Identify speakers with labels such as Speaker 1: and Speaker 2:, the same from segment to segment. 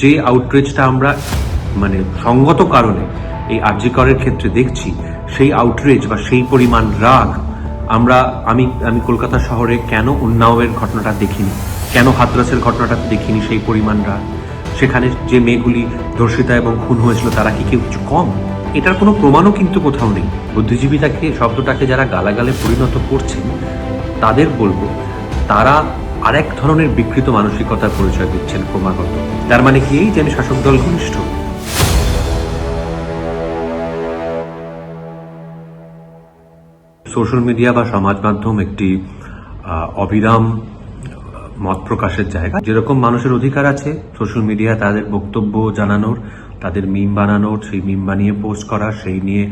Speaker 1: যে আউটরিচটা আমরা মানে সঙ্গত কারণে এই আর্যিকরের ক্ষেত্রে দেখছি, সেই আউটরিচ বা সেই পরিমাণ রাগ আমরা, আমি আমি কলকাতা শহরে কেন উন্নাওয়ের ঘটনাটা দেখিনি, কেন হাতরাসের ঘটনাটা দেখিনি সেই পরিমাণ রাগ? সেখানে যে মেয়েগুলি ধর্ষিতা এবং খুন হয়েছিল, তারা কি কেউ কিছু কম? এটার কোনো প্রমাণও কিন্তু কোথাও নেই। বুদ্ধিজীবীটাকে, শব্দটাকে যারা গালাগালে পরিণত করছেন, তাদের বলব, তারা আরেক ধরনের বিকৃত মানসিকতার পরিচয় দিচ্ছেন ক্রমাগত তার মানে কি? এই যে আমি শাসক দল ঘনিষ্ঠ। সোশ্যাল মিডিয়া বা সমাজ মাধ্যম একটি অবিরাম মত প্রকাশের জায়গা। যেরকম মানুষের অধিকার আছে, সোশ্যাল মিডিয়া তাদের বক্তব্য জানানোর, তাদের মিম বানানোর, সেই মিম বানিয়ে পোস্ট করা, সেই নিয়ে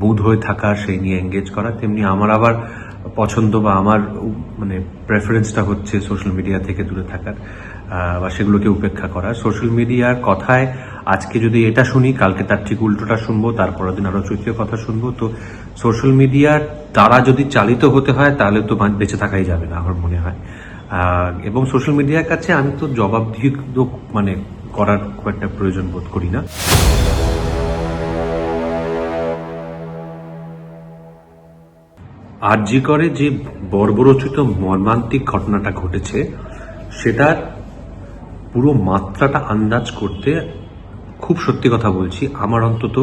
Speaker 1: বুধ হয়ে থাকা, সেই নিয়ে এঙ্গেজ করা, তেমনি আমার আবার পছন্দ বা আমার মানে প্রেফারেন্সটা হচ্ছে সোশ্যাল মিডিয়া থেকে দূরে থাকার বা সেগুলোকে উপেক্ষা করা সোশ্যাল মিডিয়ার কথায় আজকে যদি এটা শুনি, কালকে তার ঠিক উল্টোটা শুনব তারপরের দিন আরও তৃতীয় কথা শুনব, তো সোশ্যাল মিডিয়ার দ্বারা যদি চালিত হতে হয়, তাহলে তো বেঁচে থাকাই যাবে না আমার মনে হয়। এবং সোশ্যাল মিডিয়ার কাছে আমি তো জবাবদিহি তো মানে করার খুব একটা প্রয়োজন বোধ করি না। আরজি করে যে বর্বরচিত মর্মান্তিক ঘটনাটা ঘটেছে, সেটার পুরো মাত্রাটা আন্দাজ করতে খুব সত্যি কথা বলছি, আমার অন্তত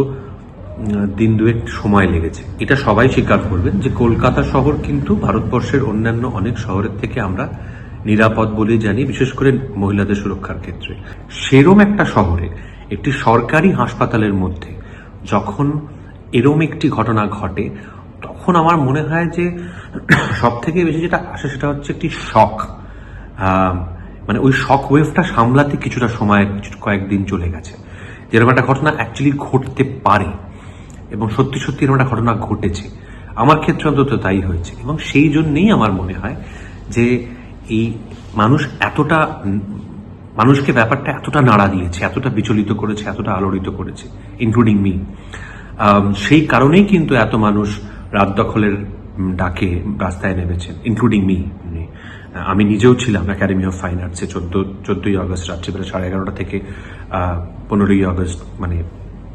Speaker 1: দিন দুয়েক সময় লেগেছে। এটা সবাই স্বীকার করবেন যে কলকাতা শহর কিন্তু ভারতবর্ষের অন্যান্য অনেক শহরের থেকে আমরা নিরাপদ বলে জানি, বিশেষ করে মহিলাদের সুরক্ষার ক্ষেত্রে। সেরম একটা শহরে, একটি সরকারি হাসপাতালের মধ্যে, যখন এরম একটি ঘটনা ঘটে তখন আমার মনে হয় যে সব থেকে বেশি যেটা আসে সেটা হচ্ছে একটি শখ মানে ওই শক ওয়েভটা সামলাতে কিছুটা সময় কয়েকদিন চলে গেছে। যেরকম একটা ঘটনা অ্যাকচুয়ালি ঘটতে পারে এবং সত্যি সত্যি এরকম একটা ঘটনা ঘটেছে। আমার ক্ষেত্রে অন্তত তাই হয়েছে এবং সেই জন্যেই আমার মনে হয় যে এই মানুষ এতটা, মানুষকে ব্যাপারটা এতটা নাড়া দিয়েছে, এতটা বিচলিত করেছে, এতটা আলোড়িত করেছে ইনক্লুডিং মি সেই কারণেই কিন্তু এত মানুষ রাত দখলের ডাকে রাস্তায় নেমেছেন ইনক্লুডিং মি আমি নিজেও ছিলাম একাডেমি অফ ফাইন আর্টসে চোদ্দ, চোদ্দই আগস্ট রাত্রিবেলা সাড়ে এগারোটা থেকে পনেরোই আগস্ট মানে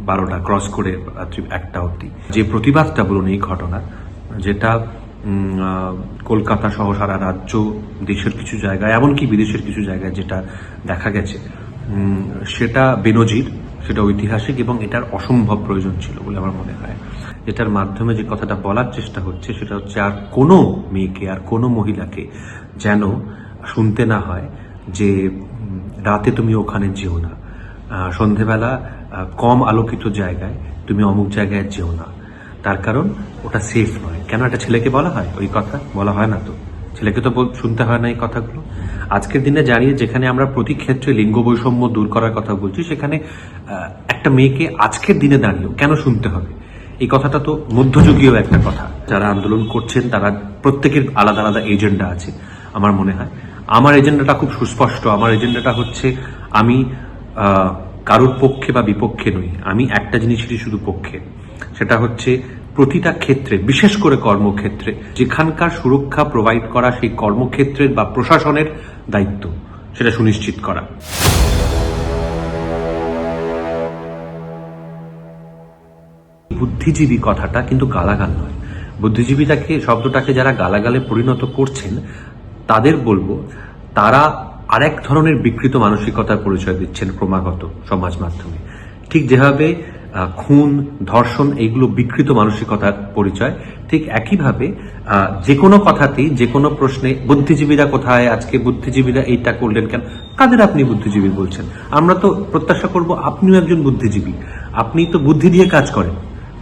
Speaker 1: বারোটা ক্রস করে রাত্রি একটা অবধি। যে প্রতিবাদটা বলুন এই ঘটনার যেটা কলকাতা সহ সারা রাজ্য, দেশের কিছু জায়গায়, এমনকি বিদেশের কিছু জায়গায় যেটা দেখা গেছে সেটা বেনজির সেটা ঐতিহাসিক এবং এটার অসম্ভব প্রয়োজন ছিল বলে আমার মনে হয়। এটার মাধ্যমে যে কথাটা বলার চেষ্টা হচ্ছে সেটা হচ্ছে, আর কোনো মেয়েকে, আর কোনো মহিলাকে যেন শুনতে না হয় যে রাতে তুমি ওখানে যেও না। সন্ধেবেলা কম আলোকিত জায়গায় তুমি অমুক জায়গায় যেও না। তার কারণ ওটা সেফ নয়। কেন একটা ছেলেকে বলা হয়? ওই কথা বলা হয় না তো। ছেলেকে তো শুনতে হয় না এই কথাগুলো। আজকের দিনে জানিয়ে যেখানে আমরা প্রতি ক্ষেত্রে লিঙ্গ বৈষম্য দূর করার কথা বলছি, সেখানে একটা মেয়েকে আজকের দিনে দাঁড়িয়েও কেন শুনতে হবে? এই কথাটা তো মধ্যযুগীয় একটা কথা। যারা আন্দোলন করছেন, তারা প্রত্যেকের আলাদা আলাদা এজেন্ডা আছে, আমার মনে হয়। আমার এজেন্ডাটা খুব সুস্পষ্ট। আমার এজেন্ডাটা হচ্ছে, আমি কারোর পক্ষে বা বিপক্ষে নই। আমি একটা জিনিসেরই শুধু পক্ষে। সেটা হচ্ছে প্রতিটা ক্ষেত্রে, বিশেষ করে কর্মক্ষেত্রে, যেখানকার সুরক্ষা প্রোভাইড করা সেই কর্মক্ষেত্রের বা প্রশাসনের দায়িত্ব, সেটা সুনিশ্চিত করা। বুদ্ধিজীবী কথাটা কিন্তু গালাগাল নয়। বুদ্ধিজীবীটাকে, শব্দটাকে যারা গালাগালে পরিণত করছেন, তাদের বলব, তারা আরেক ধরনের বিকৃত মানসিকতার পরিচয় দিচ্ছেন ক্রমাগত সমাজ মাধ্যমে। ঠিক যেভাবে খুন, ধর্ষণ, এইগুলো বিকৃত মানসিকতার পরিচয়। ঠিক একইভাবে যে কোনো কথাতেই, যে কোনো প্রশ্নে, বুদ্ধিজীবীরা কোথায়, আজকে বুদ্ধিজীবীরা এইটা করলেন কেন? কাদের আপনি বুদ্ধিজীবী বলছেন? আমরা তো প্রত্যাশা করব আপনিও একজন বুদ্ধিজীবী। আপনি তো বুদ্ধি দিয়ে কাজ করেন,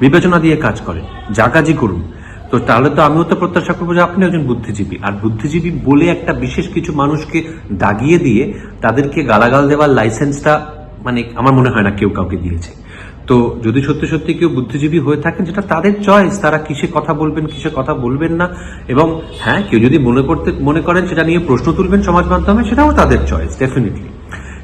Speaker 1: বিবেচনা দিয়ে কাজ করেন যা কাজই করুন। তো তাহলে তো আমিও তো প্রত্যাশা করব যে আপনি একজন বুদ্ধিজীবী। আর বুদ্ধিজীবী বলে একটা বিশেষ কিছু মানুষকে দাগিয়ে দিয়ে তাদেরকে গালাগাল দেওয়ার লাইসেন্সটা মানে আমার মনে হয় না কেউ কাউকে দিয়েছে। তো যদি সত্যি সত্যি কেউ বুদ্ধিজীবী হয়ে থাকেন, যেটা তাদের চয়েস তারা কিসে কথা বলবেন, কিসে কথা বলবেন না, এবং হ্যাঁ কেউ যদি মনে করতে, মনে করেন সেটা নিয়ে প্রশ্ন তুলবেন সমাজ মাধ্যমে, সেটাও তাদের চয়েস ডেফিনেটলি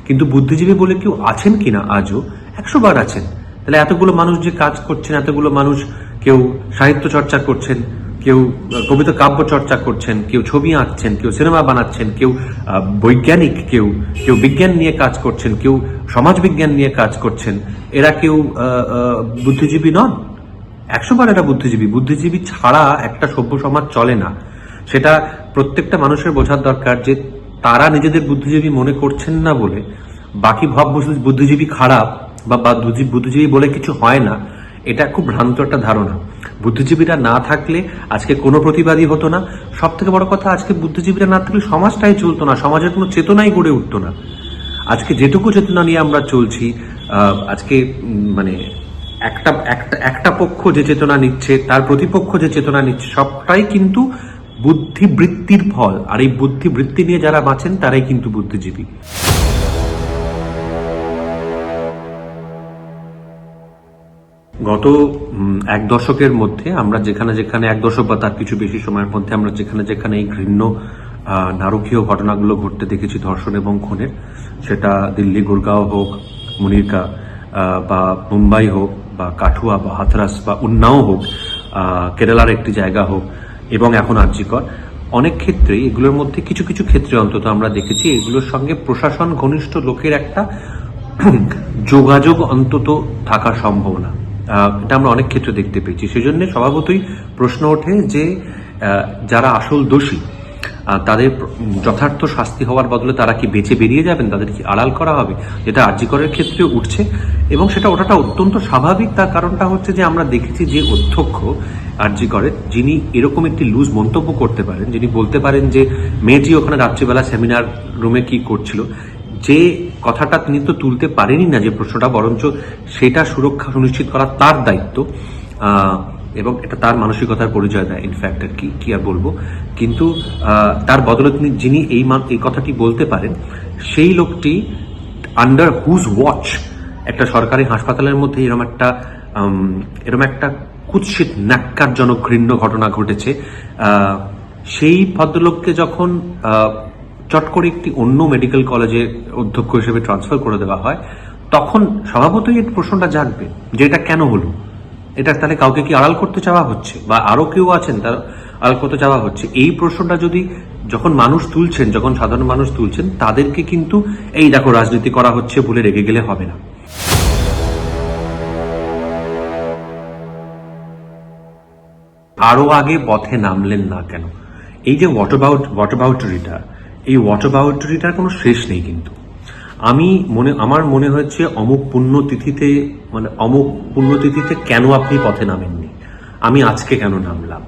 Speaker 1: কিন্তু বুদ্ধিজীবী বলে কেউ আছেন কিনা আজও? একশো বার আছেন। তাহলে এতগুলো মানুষ যে কাজ করছেন, এতগুলো মানুষ কেউ সাহিত্য চর্চা করছেন কেউ কবিতা কাব্য চর্চা করছেন, কেউ ছবি আঁকছেন, কেউ সিনেমা বানাচ্ছেন, কেউ বৈজ্ঞানিক কেউ কেউ বিজ্ঞান নিয়ে কাজ করছেন, কেউ সমাজবিজ্ঞান নিয়ে কাজ করছেন। এরা কেউ বুদ্ধিজীবী নন। একশো বার এরা বুদ্ধিজীবী। বুদ্ধিজীবী ছাড়া একটা সভ্য সমাজ চলে না। সেটা প্রত্যেকটা মানুষের বোঝার দরকার যে তারা নিজেদের বুদ্ধিজীবী মনে করছেন না বলে। বাকি ভাব বুদ্ধিজীবী খারাপ বা বা বুদ্ধি- বুদ্ধিজীবী বলে কিছু হয় না। এটা খুব ভ্রান্ত একটা ধারণা। বুদ্ধিজীবীরা না থাকলে আজকে কোনো প্রতিবাদী হতো না। সব থেকে বড় কথা, আজকে বুদ্ধিজীবীরা না থাকলে সমাজটাই চলতো না, সমাজের কোনো চেতনাই গড়ে উঠতো না। আজকে যেটুকু চেতনা নিয়ে আমরা চলছি আজকে মানে একটা একটা একটা পক্ষ যে চেতনা নিচ্ছে, তার প্রতিপক্ষ যে চেতনা নিচ্ছে, সবটাই কিন্তু বুদ্ধিবৃত্তির ফল। আর এই বুদ্ধিবৃত্তি নিয়ে যারা বাঁচেন, তারাই কিন্তু বুদ্ধিজীবী। গত এক দশকের মধ্যে আমরা যেখানে যেখানে, এক দশক বা তার কিছু বেশি সময়ের মধ্যে আমরা যেখানে যেখানে এই ঘৃণ্য নারকীয় ঘটনাগুলো ঘটতে দেখেছি ধর্ষণ এবং খুনের। সেটা দিল্লি, গুরগাঁও হোক, মুনিরকা বা মুম্বাই হোক, বা কাঠুয়া, বা হাথরাস, বা উন্নাও হোক কেরালার একটি জায়গা হোক, এবং এখন আর্যিকর অনেক ক্ষেত্রেই এগুলোর মধ্যে কিছু কিছু ক্ষেত্রে অন্তত আমরা দেখেছি এগুলোর সঙ্গে প্রশাসন ঘনিষ্ঠ লোকের একটা যোগাযোগ অন্তত থাকা সম্ভব না। এটা আমরা অনেক ক্ষেত্রে দেখতে পেয়েছি। সেজন্য স্বভাবতই প্রশ্ন ওঠে যে যারা আসল দোষী তাদের যথার্থ শাস্তি হওয়ার বদলে তারা কি বেঁচে বেরিয়ে যাবেন? তাদের কি আড়াল করা হবে? যেটা আর্যিকরের ক্ষেত্রে উঠছে এবং সেটা ওটাটা অত্যন্ত স্বাভাবিক। তার কারণটা হচ্ছে যে, আমরা দেখেছি যে অধ্যক্ষ আর্যিকরের, যিনি এরকম একটি লুজ মন্তব্য করতে পারেন, যিনি বলতে পারেন যে, মেয়েটি ওখানে রাত্রিবেলা সেমিনার রুমে কি করছিল? যে কথাটা তিনি তো তুলতে পারেনি না যে প্রশ্নটা বরঞ্চ সেটা সুরক্ষা সুনিশ্চিত করা তার দায়িত্ব এবং এটা তার মানসিকতার পরিচয় দেয় ইনফ্যাক্ট আর কি কি আর বলব। কিন্তু তার বদলে তিনি যিনি এই এই কথাটি বলতে পারেন সেই লোকটি আন্ডার হুজ ওয়াচ একটা সরকারি হাসপাতালের মধ্যে এরকম একটা উম, এরকম একটা কুৎসিত ন্যাক্কারজনক ঘৃণ্য ঘটনা ঘটেছে। সেই ভদ্রলোককে যখন চট করে একটি অন্য মেডিকেল কলেজে অধ্যক্ষ হিসেবে ট্রান্সফার করে দেওয়া হয়, তখন স্বভাবতই এই প্রশ্নটা জাগবে যে এটা কেন হলো? এটা তাহলে কাউকে কি আড়াল করতে চাওয়া হচ্ছে? বা আরও কেউ আছেন তার আড়াল করতে চাওয়া হচ্ছে? এই প্রশ্নটা যদি যখন মানুষ তুলছেন, যখন সাধারণ মানুষ তুলছেন, তাদেরকে কিন্তু এই দেখো রাজনীতি করা হচ্ছে বলে রেগে গেলে হবে না। আরও আগে পথে নামলেন না কেন? এই যে ওয়াটার বাউট ওয়াটার বাউটারিটা এই ওয়াটার বাউটারিটার কোনো শেষ নেই কিন্তু। আমি মনে, আমার মনে হচ্ছে অমুক পুণ্যতিথিতে মানে অমুক পুণ্যতিথিতে কেন আপনি পথে নামেননি? আমি আজকে কেন নামলাম?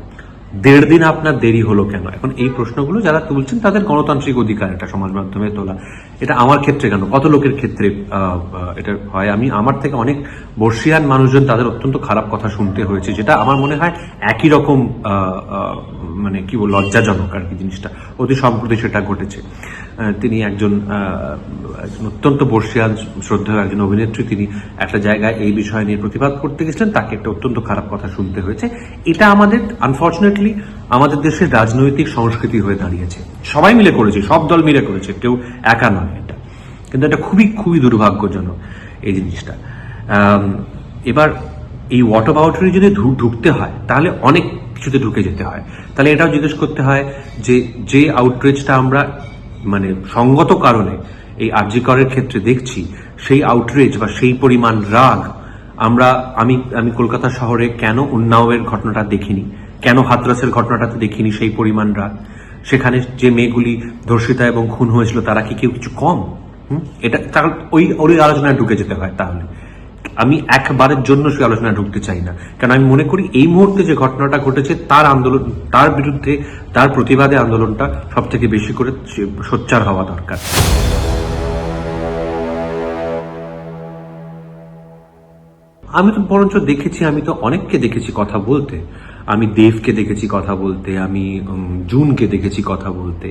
Speaker 1: দেড় দিন আপনার দেরি হলো কেন? এখন এই প্রশ্নগুলো যারা তুলছেন, তাদের গণতান্ত্রিক অধিকার এটা সমাজ মাধ্যমে তোলা। এটা আমার ক্ষেত্রে কেন? কত লোকের ক্ষেত্রে এটা হয়? আমি, আমার থেকে অনেক বর্ষিয়ান মানুষজন তাদের অত্যন্ত খারাপ কথা শুনতে হয়েছে, যেটা আমার মনে হয় একই রকম মানে কি বল লজ্জাজনক আর কি জিনিসটা। অতি সম্প্রতি সেটা ঘটেছে। তিনি একজন অত্যন্ত বর্ষিয়ান, শ্রদ্ধেয় একজন অভিনেত্রী, তিনি একটা জায়গায় এই বিষয় নিয়ে প্রতিবাদ করতে গেছিলেন, তাকে একটা অত্যন্ত খারাপ কথা শুনতে হয়েছে। এটা আমাদের আনফর্চুনেটলি আমাদের দেশের রাজনৈতিক সংস্কৃতি হয়ে দাঁড়িয়েছে। সবাই মিলে করেছে, সব দল মিলে করেছে, কেউ একা নয় এটা। কিন্তু এটা খুবই খুবই দুর্ভাগ্যজনক, এই জিনিসটা। এবার এই ওয়াটার বাউটারি যদি ঢুকতে হয়, তাহলে অনেক কিছুতে ঢুকে যেতে হয়। তাহলে এটাও জিজ্ঞেস করতে হয় যে যে আউটরিচটা আমরা মানে সঙ্গত কারণে এই আর্যিকরের ক্ষেত্রে দেখছি, সেই আউটরিচ বা সেই পরিমাণ রাগ আমরা, আমি আমি কলকাতা শহরে কেন উন্নাওয়ের ঘটনাটা দেখিনি, কেন হাতরাসের ঘটনাটাতে দেখিনি সেই পরিমাণ রাগ? সেখানে যে মেয়েগুলি ধর্ষিতা এবং খুন হয়েছিল, তারা কি কেউ কিছু কম? হুম? এটা তার, ওই ওই আলোচনায় ঢুকে যেতে হয় তাহলে। আমি একবারের জন্য সেই আলোচনায় ঢুকতে চাই না। কারণ আমি মনে করি এই মুহূর্তে যে ঘটনাটা ঘটেছে, তার আন্দোলন, তার বিরুদ্ধে, তার প্রতিবাদে আন্দোলনটা সব থেকে বেশি করে সোচ্চার হওয়া দরকার। আমি তো বরঞ্চ দেখেছি, আমি তো অনেককে দেখেছি কথা বলতে। আমি দেবকে দেখেছি কথা বলতে, আমি জুনকে দেখেছি কথা বলতে।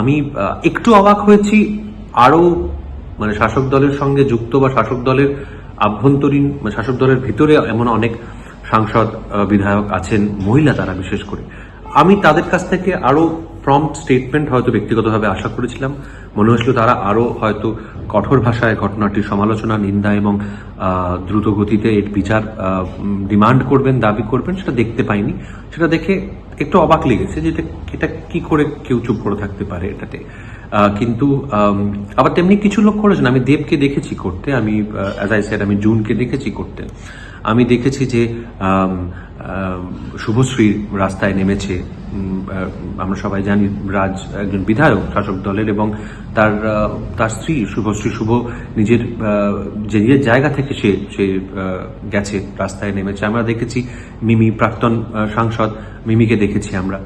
Speaker 1: আমি একটু অবাক হয়েছি আরও মানে শাসক দলের সঙ্গে যুক্ত বা শাসক দলের আভ্যন্তরীণ মানে শাসক দলের ভিতরে এমন অনেক সাংসদ বিধায়ক আছেন, মহিলা তারা বিশেষ করে। আমি তাদের কাছ থেকে আরও প্রম্পট স্টেটমেন্ট হয়তো ব্যক্তিগতভাবে আশা করেছিলাম। মনে হয়েছিল তারা আরও হয়তো কঠোর ভাষায় ঘটনাটির সমালোচনা, নিন্দা এবং দ্রুত গতিতে এর বিচার ডিমান্ড করবেন, দাবি করবেন, সেটা দেখতে পাইনি। সেটা দেখে একটু অবাক লেগেছে যে এটা- কি করে কেউ চুপ করে থাকতে পারে এটাতে। কিন্তু আবার তেমনি কিছু লোক করেছেন। আমি দেবকে দেখেছি করতে, আমি অ্যাজ আই সেড আমি জুনকে দেখেছি করতে। আমি দেখেছি যে শুভশ্রী রাস্তায় নেমেছে। আমরা সবাই জানি রাজ একজন বিধায়ক, শাসক দলের, এবং তার তার স্ত্রী শুভশ্রী শুভ নিজের যে নিজের জায়গা থেকে সে সে গেছে, রাস্তায় নেমেছে। আমরা দেখেছি মিমি প্রাক্তন সাংসদ মিমিকে দেখেছি আমরা।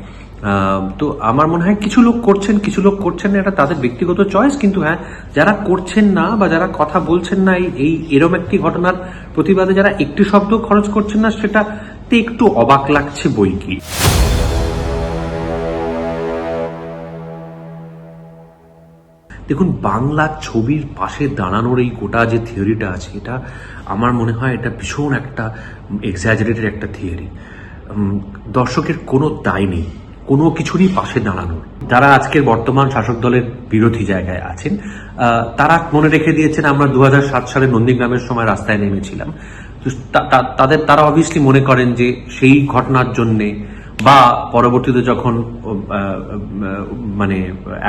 Speaker 1: তো আমার মনে হয় কিছু লোক করছেন, কিছু লোক করছেন না, এটা তাদের ব্যক্তিগত চয়েস কিন্তু হ্যাঁ যারা করছেন না বা যারা কথা বলছেন না, এই- এরম একটি ঘটনার প্রতিবাদে যারা একটি শব্দ খরচ করছেন না, সেটাতে একটু অবাক লাগছে বই কি। দেখুন, বাংলা ছবির পাশে দাঁড়ানোর এই গোটা যে থিওরিটা আছে, এটা আমার মনে হয় এটা ভীষণ একটা এক্সাজারেটেড একটা থিওরি দর্শকের কোনো দায় নেই। কোনো কিছুরই পাশে দাঁড়ানোর যারা আজকের বর্তমান শাসক দলের বিরোধী জায়গায় আছেন তারা মনে রেখে দিয়েছেন, আমরা দু হাজার সাত সালে নন্দীগ্রামের সময় রাস্তায় নেমেছিলাম। তাদের, তারা অবভিয়াসলি মনে করেন যে সেই ঘটনার জন্যে বা পরবর্তীতে যখন মানে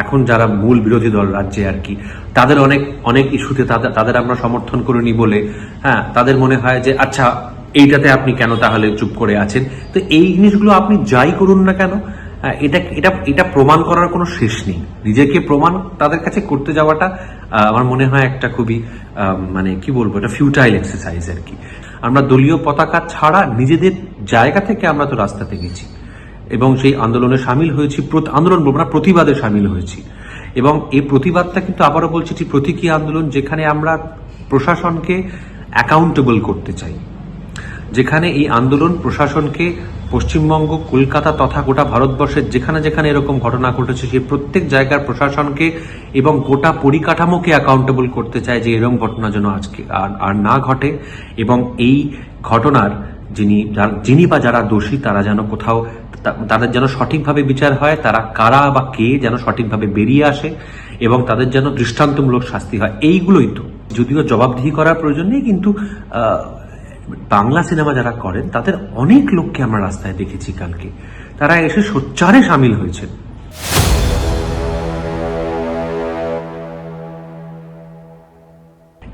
Speaker 1: এখন যারা মূল বিরোধী দল রাজ্যে আর কি, তাদের অনেক অনেক ইস্যুতে তাদের তাদের আমরা সমর্থন করিনি বলে হ্যাঁ তাদের মনে হয় যে আচ্ছা এইটাতে আপনি কেন তাহলে চুপ করে আছেন? তো এই জিনিসগুলো আপনি যাই করুন না কেন এটা এটা এটা প্রমাণ করার কোনো শেষ নেই। নিজেকে প্রমাণ তাদের কাছে করতে যাওয়াটা আমার মনে হয় একটা খুবই মানে কি বলব, এটা ফিউটাইল এক্সারসাইজ আর কি। আমরা দলীয় পতাকা ছাড়া নিজেদের জায়গা থেকে আমরা তো রাস্তাতে গেছি এবং সেই আন্দোলনে সামিল হয়েছি আন্দোলন বলব না, প্রতিবাদে সামিল হয়েছি। এবং এই প্রতিবাদটা কিন্তু আবারও বলছি এটি প্রতীকী আন্দোলন যেখানে আমরা প্রশাসনকে অ্যাকাউন্টেবল করতে চাই। যেখানে এই আন্দোলন প্রশাসনকে পশ্চিমবঙ্গ, কলকাতা তথা গোটা ভারতবর্ষের যেখানে যেখানে এরকম ঘটনা ঘটেছে, সেই প্রত্যেক জায়গার প্রশাসনকে এবং গোটা পরিকাঠামোকে অ্যাকাউন্টেবল করতে চায় যে এরকম ঘটনা যেন আজকে আর আর না ঘটে। এবং এই ঘটনার যিনি যিনি বা যারা দোষী, তারা যেন কোথাও তাদের যেন সঠিকভাবে বিচার হয়, তারা কারা বা কে যেন সঠিকভাবে বেরিয়ে আসে এবং তাদের যেন দৃষ্টান্তমূলক শাস্তি হয়। এইগুলোই তো। যদিও জবাবদিহি করার প্রয়োজন নেই, কিন্তু বাংলা সিনেমা যারা করেন, তাদের অনেক লোককে আমরা রাস্তায় দেখেছি কালকে। তারা এসে সোচ্চারে সামিল হয়েছেন।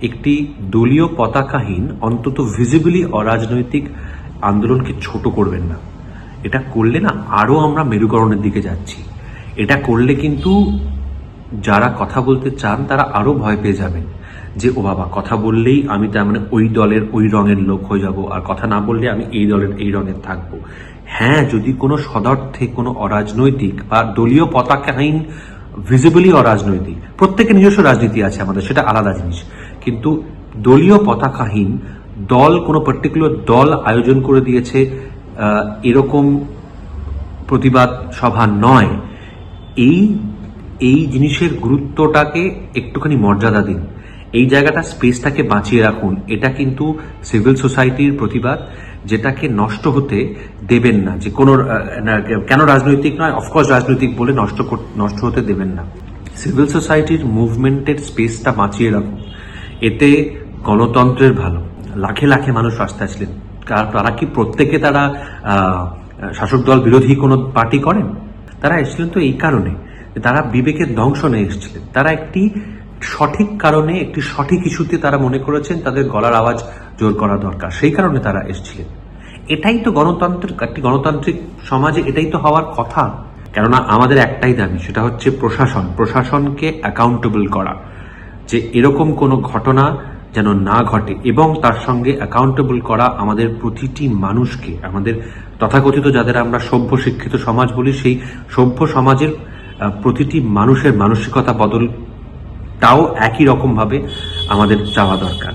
Speaker 1: একটি দলীয় পতাকাহীন, অন্তত ভিজিবলি অরাজনৈতিক আন্দোলনকে ছোট করবেন না। এটা করলে না আরও আমরা মেরুকরণের দিকে যাচ্ছি। এটা করলে কিন্তু যারা কথা বলতে চান, তারা আরও ভয় পেয়ে যাবেন। যে ও বাবা কথা বললেই আমি তার মানে ওই দলের ওই রঙের লোক হয়ে যাব। আর কথা না বললে আমি এই দলের এই রঙের থাকব। হ্যাঁ যদি কোনো সদর্থে, কোনো অরাজনৈতিক বা দলীয় পতাকাহীন ভিজিবলি অরাজনৈতিক, প্রত্যেকের নিজস্ব রাজনীতি আছে আমাদের, সেটা আলাদা জিনিস। কিন্তু দলীয় পতাকাহীন দল, কোনো পার্টিকুলার দল আয়োজন করে দিয়েছে এরকম প্রতিবাদ সভা নয়। এই এই জিনিসের গুরুত্বটাকে একটুখানি মর্যাদা দিন। এই জায়গাটা স্পেসটাকে বাঁচিয়ে রাখুন। এটা কিন্তু সিভিল সোসাইটির প্রতিবাদ, যেটাকে নষ্ট হতে দেবেন না। যে কোনো কেন রাজনৈতিক নয়? অফকোর্স রাজনৈতিক বলে নষ্ট নষ্ট হতে দেবেন না। সিভিল সোসাইটির মুভমেন্টের স্পেসটা বাঁচিয়ে রাখুন। এতে গণতন্ত্রের ভালো। লাখে লাখে মানুষ রাস্তায় ছিলেন তারা কি প্রত্যেকে তারা শাসক দল বিরোধী কোনো পার্টি করেন? তারা এসেছিলেন তো এই কারণে। তারা বিবেকের দংশনে এসেছিলেন। তারা একটি সঠিক কারণে একটি সঠিক ইস্যুতে তারা মনে করেছেন তাদের গলার আওয়াজ জোর করা দরকার। সেই কারণে তারা এসেছিলেন। এটাই তো গণতন্ত্রের একটি গণতান্ত্রিক সমাজে এটাই তো হওয়ার কথা। কেননা আমাদের একটাই দাবি, সেটা হচ্ছে প্রশাসন। প্রশাসনকে অ্যাকাউন্টেবল করা। যে এরকম কোনো ঘটনা যেন না ঘটে এবং তার সঙ্গে অ্যাকাউন্টেবল করা আমাদের প্রতিটি মানুষকে, আমাদের তথাকথিত যাদের আমরা সভ্য শিক্ষিত সমাজ বলি, সেই সভ্য সমাজের প্রতিটি মানুষের মানসিকতা বদলটাও একই রকমভাবে আমাদের চাওয়া দরকার।